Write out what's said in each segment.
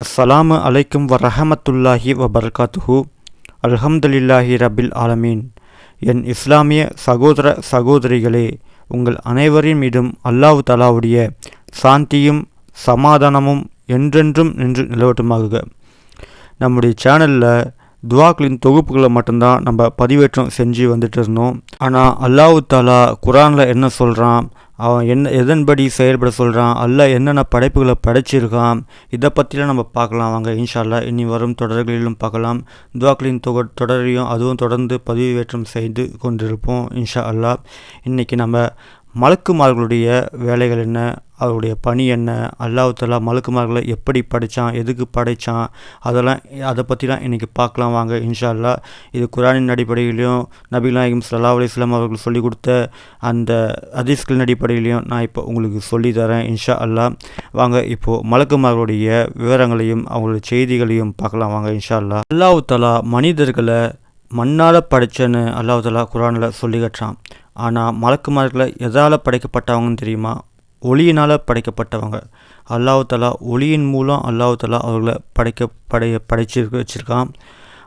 அஸ்ஸலாமு அலைக்கும் வரஹமத்துல்லாஹி வபர்காத்துஹு. அல்ஹம்துலில்லாஹி ரபில் ஆலமீன். என் இஸ்லாமிய சகோதர சகோதரிகளே உங்கள் அனைவரின் மீதும் அல்லாஹ் தலாவுடைய சாந்தியும் சமாதானமும் என்றென்றும் நின்று நிலவட்டுமாக நம்முடைய சேனலில் துவாக்களின் தொகுப்புகளை மட்டும்தான் நம்ம பதிவேற்றம் செஞ்சு வந்துட்டு இருந்தோம். ஆனால் அல்லாஹ் தாலா குரானில் என்ன சொல்கிறான் அவன் என்ன எதன்படி செயல்பட சொல்கிறான் அல்ல என்னென்ன படைப்புகளை படைச்சிருக்கான்? இதை பற்றிலாம் நம்ம பார்க்கலாம் வாங்க. இன்ஷா இனி வரும் தொடர்களிலும் பார்க்கலாம். துவாக்களின் தொக தொடரையும் அதுவும் தொடர்ந்து பதிவேற்றம் செய்து கொண்டிருப்போம் இன்ஷா அல்லாஹ் இன்றைக்கி நம்ம மலக்குமார்களுடைய வேலைகள் என்ன? அவருடைய பணி என்ன? அல்லாஹ் மலக்குமார்களை எப்படி படைத்தான் எதுக்கு படைத்தான் அதெல்லாம் அதை பற்றிலாம் இன்றைக்கி பார்க்கலாம் வாங்க இன்ஷா அல்லாஹ் இது குரானின் அடிப்படையிலையும் நபிகள் நாயகம் சல்லா அலிஸ்லாம் அவர்கள் சொல்லிக் கொடுத்த அந்த ஹதீஸ்களின் அடிப்படையிலையும் நான் இப்போ உங்களுக்கு சொல்லி தரேன் இன்ஷா அல்லாஹ் வாங்க இப்போது மலக்குமார்களுடைய விவரங்களையும் அவங்களுடைய செய்திகளையும் பார்க்கலாம் வாங்க இன்ஷா அல்லாஹ் அல்லாஹத்தலா மனிதர்களை மண்ணால் படைச்சேன்னு அல்லாஹத்தலா குரானில் சொல்லி கட்டுறான். ஆனால் மலக்குமார்களை எதால் படைக்கப்பட்டவங்கன்னு தெரியுமா? ஒளியினால் படைக்கப்பட்டவங்க. அல்லாஹாலா ஒளியின் மூலம் அல்லாஹாலா அவர்களை படைக்க படைய படைச்சு வச்சுருக்கான்.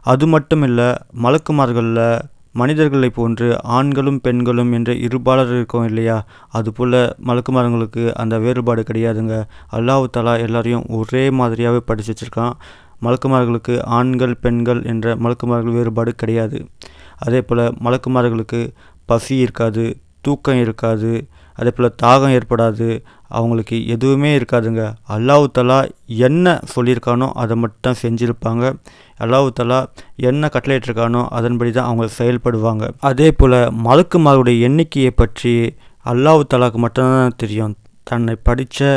அது மட்டும் இல்லை மலக்குமார்களில் மனிதர்களை போன்று ஆண்களும் பெண்களும் என்ற இருபாலர் இருக்கும் இல்லையா? அதுபோல் மலக்குமாரங்களுக்கு அந்த வேறுபாடு கிடையாதுங்க. அல்லாஹ் தலா எல்லாரையும் ஒரே மாதிரியாகவே படித்து வச்சுருக்கான். மலக்குமார்களுக்கு ஆண்கள் பெண்கள் என்ற மலக்குமார்கள் வேறுபாடு கிடையாது. அதே போல் மலக்குமார்களுக்கு பசி இருக்காது தூக்கம் இருக்காது அதே போல் தாகம் ஏற்படாது அவங்களுக்கு எதுவுமே இருக்காதுங்க. அல்லாஹ் தலா என்ன சொல்லியிருக்கானோ அதை மட்டும் செஞ்சுருப்பாங்க. அல்லாஹ் தலா என்ன கட்டளையிட்டிருக்கானோ அதன்படி தான் அவங்க செயல்படுவாங்க. அதே போல் மலக்குமாருடைய எண்ணிக்கையை பற்றி அல்லாவுத்தலாவுக்கு மட்டும்தான் தெரியும். தன்னை படித்த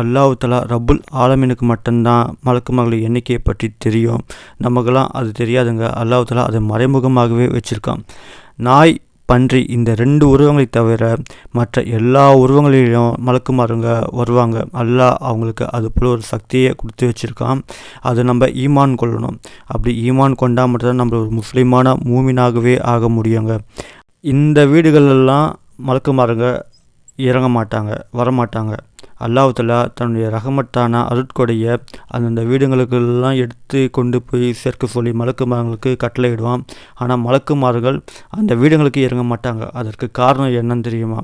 அல்லாஹ் தலா ரபுல் ஆலமீனுக்கு மட்டும்தான் மலக்குமார்களுடைய எண்ணிக்கையை பற்றி தெரியும். நமக்கெல்லாம் அது தெரியாதுங்க. அல்லாஹ் தலா அதை மறைமுகமாகவே வச்சுருக்கான். நாய் பன்றி இந்த ரெண்டு உருவங்களை தவிர மற்ற எல்லா உருவங்களிலும் மலக்குமாருங்க வருவாங்க. அல்லாஹ் அவங்களுக்கு அது போல் ஒரு சக்தியை கொடுத்து வச்சுருக்கான். அதை நம்ம ஈமான் கொள்ளணும். அப்படி ஈமான் கொண்டால் மட்டும்தான் நம்ம ஒரு முஸ்லீமான மூமினாகவே ஆக முடியுங்க. இந்த வீடுகளெல்லாம் மலக்குமாருங்க இறங்க மாட்டாங்க வரமாட்டாங்க. அல்லாஹலா தன்னுடைய ரகமத்தான அருட்கொடையை அந்தந்த வீடுங்களுக்கெல்லாம் எடுத்து கொண்டு போய் சேர்க்க சொல்லி மலக்குமார்களுக்கு கட்டளையிடுவான். ஆனால் மலக்குமார்கள் அந்த வீடுங்களுக்கு இறங்க மாட்டாங்க அதற்கு காரணம் என்னன்னு தெரியுமா?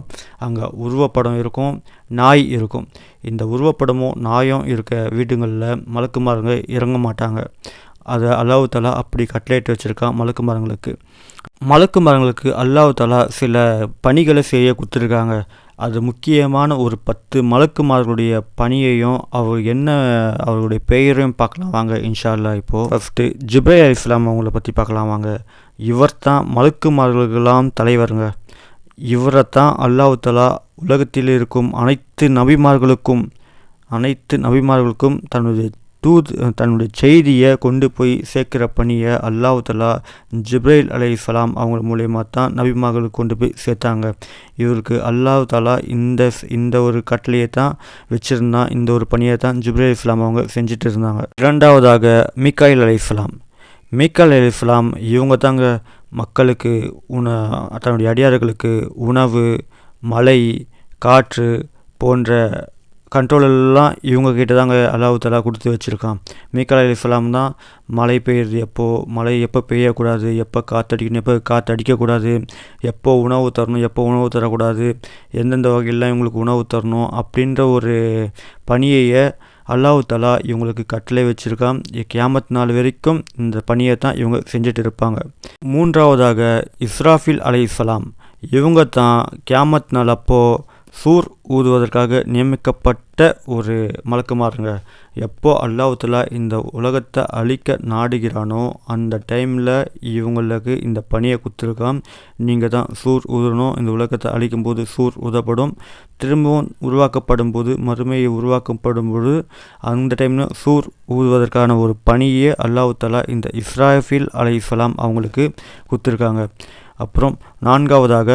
அங்கே உருவப்படம் இருக்கும் நாய் இருக்கும். இந்த உருவப்படமும் நாயும் இருக்க வீடுங்களில் மலக்குமாருங்க இறங்க மாட்டாங்க அதை அல்லாவுத்தலா தலா அப்படி கட்டளையிட்டு வச்சுருக்கான் மலக்கு மரங்களுக்கு மலக்கு மரங்களுக்கு அல்லாவுத்தலா தலா சில பணிகளை செய்ய கொடுத்துருக்காங்க. அது முக்கியமான ஒரு பத்து மலக்குமார்களுடைய பணியையும் அவர் என்ன அவருடைய பெயரையும் பார்க்கலாம் வாங்க இன்ஷால்லா இப்போது ஃபஸ்ட்டு ஜிப்ரே அலி இஸ்லாம் அவங்கள பற்றி பார்க்கலாம் வாங்க. இவர் தான் மலக்குமார்களுக்கெல்லாம் தலைவருங்க. இவரை தான் அல்லாஹ் உலகத்தில் இருக்கும் அனைத்து நபிமார்களுக்கும் அனைத்து நபிமார்களுக்கும் தன்னுடைய தூத் தன்னுடைய செய்தியை கொண்டு போய் சேர்க்குற பணியை அல்லாஹ் தலா ஜிப்ரைல் அலை இஸ்லாம் அவங்க மூலயமா தான் நபிமார்களுக்கு கொண்டு போய் சேர்த்தாங்க. இவருக்கு அல்லாஹ் இந்த இந்த ஒரு கட்டளையை தான் வச்சுருந்தான் இந்த ஒரு பணியை தான் ஜிப்ரைல் இஸ்லாம் அவங்க செஞ்சுட்டு இருந்தாங்க. இரண்டாவதாக மிக்காயில் அலை இஸ்லாம் மீக்கால் அலி இஸ்லாம் இவங்க தாங்க மக்களுக்கு உண தன்னுடைய அடியார்களுக்கு உணவு மழை காற்று போன்ற கண்ட்ரோல் எல்லாம் இவங்க கிட்ட தாங்க அல்லாஹ் தலா கொடுத்து வச்சுருக்கான். மீக்கல் அலி இஸ்லாம் தான். மழை பெய்யுறது எப்போது மழை எப்போ பெய்யக்கூடாது? எப்போ காற்றடிக்கணும் எப்போ காற்று அடிக்கக்கூடாது எப்போ உணவு தரணும்? எப்போ உணவு தரக்கூடாது? எந்தெந்த வகையிலாம் இவங்களுக்கு உணவு தரணும்? அப்படின்ற ஒரு பணியையை அல்லாஹு தலா இவங்களுக்கு கட்டளை வச்சுருக்கான். கியாமத் நாள் வரைக்கும் இந்த பணியை தான் இவங்க செஞ்சுட்டு இருப்பாங்க. மூன்றாவதாக இஸ்ராஃபில் அலை இஸ்லாம் இவங்க தான் கியாமத் நாள் அப்போது சூர் ஊதுவதற்காக நியமிக்கப்பட்ட ஒரு மலக்குமாருங்க. எப்போ அல்லாஹலா இந்த உலகத்தை அழிக்க நாடுகிறானோ அந்த டைமில் இவங்களுக்கு இந்த பணியை கொடுத்துருக்கான். நீங்கள் தான் சூர் ஊதணும். இந்த உலகத்தை அழிக்கும் போது சூர் ஊதப்படும். திரும்பவும் உருவாக்கப்படும் போது மறுமையை உருவாக்கப்படும் போது அந்த டைமில் சூர் ஊதுவதற்கான ஒரு பணியே அல்லாவுத்தலா இந்த இஸ்ராஃபில் அலை இஸ்லாம் அவங்களுக்கு கொடுத்துருக்காங்க. அப்புறம் நான்காவதாக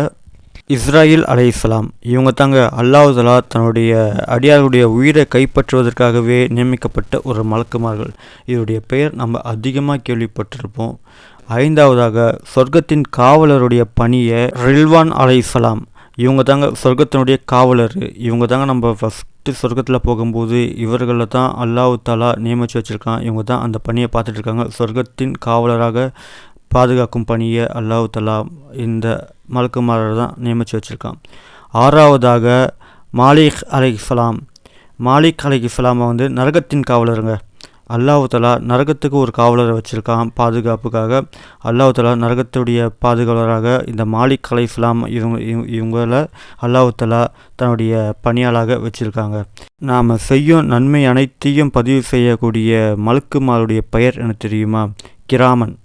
இஸ்ராயில் அலை இஸ்லாம் இவங்க தாங்க அல்லாஹலா தன்னுடைய அடியாருடைய உயிரை கைப்பற்றுவதற்காகவே நியமிக்கப்பட்ட ஒரு மலக்குமார்கள். இவருடைய பெயர் நம்ம அதிகமாக கேள்விப்பட்டிருப்போம். ஐந்தாவதாக சொர்க்கத்தின் காவலருடைய பணியை ரில்வான் அலை இஸ்லாம் இவங்க தாங்க சொர்க்கத்தினுடைய காவலர். இவங்க தாங்க நம்ம ஃபஸ்ட்டு சொர்க்கத்தில் போகும்போது இவர்களை தான் அல்லாஹ் தாலா நியமித்து வச்சுருக்கான். இவங்க தான் அந்த பணியை பார்த்துட்ருக்காங்க சொர்க்கத்தின் காவலராக பாதுகாக்கும் பணியை அல்லாஹ் தலா இந்த மலக்குமாரர் தான் நியமித்து வச்சுருக்கான். ஆறாவதாக மாலிக் அலைஹிஸ்ஸலாம் மாலிக் அலைஹிஸ்ஸலாமை வந்து நரகத்தின் காவலருங்க. அல்லாஹ் தலா நரகத்துக்கு ஒரு காவலரை வச்சுருக்கான் பாதுகாப்புக்காக. அல்லாஹ் தலா நரகத்துடைய பாதுகாவலராக இந்த மாலிக் அலை இஸ்லாம் இவங்க இவங்க- இவங்கள அல்லாஹ் தலா தன்னுடைய பணியாளாக வச்சுருக்காங்க. நாம் செய்யும் நன்மை அனைத்தையும் பதிவு செய்யக்கூடிய மலக்குமாருடைய பெயர் எனக்கு தெரியுமா? கிராமன்.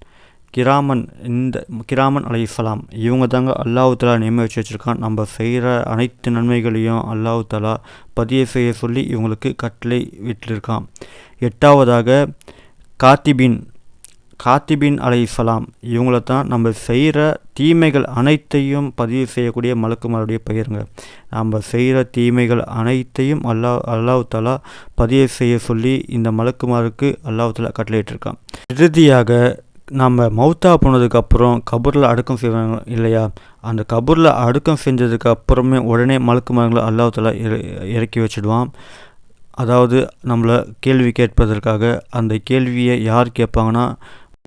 கிராமன் இந்த கிராமன் அலை இஸ்லாம் இவங்க தாங்க அல்லாஹ் தலா நியமிச்சு வச்சுருக்கான் நம்ம செய்கிற அனைத்து நன்மைகளையும் அல்லாஹ் தலா பதிவு செய்ய சொல்லி இவங்களுக்கு கட்டளை விட்டிருக்கான். எட்டாவதாக காத்திபின் காத்திபின் அலை இஸ்லாம் இவங்கள தான் நம்ம செய்கிற தீமைகள் அனைத்தையும் பதிவு செய்யக்கூடிய மலக்குமாருடைய பெயருங்க. நம்ம செய்கிற தீமைகள் அனைத்தையும் அல்லாஹ் அல்லாஹ் தலா பதிவு செய்ய சொல்லி இந்த மலக்குமாருக்கு அல்லாஹ் தலா கட்டளையிட்டிருக்கான் இறுதியாக நம்ம மௌத்தா போனதுக்கப்புறம் கபூரில் அடக்கம் செய்வாங்க இல்லையா? அந்த கபூரில் அடக்கம் செஞ்சதுக்கு அப்புறமே உடனே மலக்குமார்களை அல்லாஹ் தலா இற- இறக்கி வச்சிடுவான். அதாவது நம்மளை கேள்வி கேட்பதற்காக அந்த கேள்வியை யார் கேட்பாங்கன்னா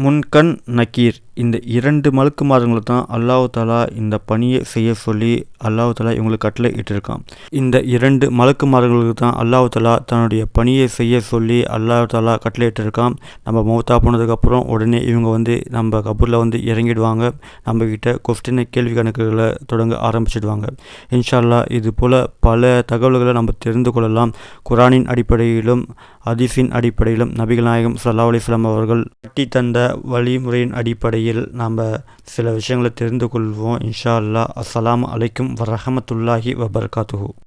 முன்கண் நக்கீர். இந்த இரண்டு மலக்குமாரங்களை தான் அல்லாஹ் தாலா இந்த பணியை செய்ய சொல்லி அல்லாஹ் தாலா இவங்களுக்கு கட்டளை இட்டிருக்கான். இந்த இரண்டு மலக்குமார்களுக்கு தான் அல்லாஹ் தாலா தன்னுடைய பணியை செய்ய சொல்லி அல்லாஹ் தாலா கட்டளை இட்டிருக்கான். நம்ம மௌத்தா போனதுக்கப்புறம் உடனே இவங்க வந்து நம்ம கபூரில் வந்து இறங்கிடுவாங்க. நம்மக்கிட்ட கொஸ்டினை கேள்வி கணக்குகளை தொடங்க ஆரம்பிச்சிடுவாங்க. இன்ஷால்லா இது போல் பல தகவல்களை நம்ம தெரிந்து கொள்ளலாம். குரானின் அடிப்படையிலும் ஹதீஸின் அடிப்படையிலும் நபிகள் நாயகம் சல்லா அலிஸ்லாம் அவர்கள் கட்டி தந்த வழிமுறையின் அடிப்படையில் நாம் சில விஷயங்களை தெரிந்து கொள்வோம். இன்ஷா அல்லாஹ். அஸ்லாம் அலைக்கும் வரஹமத்துல்லாஹி வபர்காத்துஹு.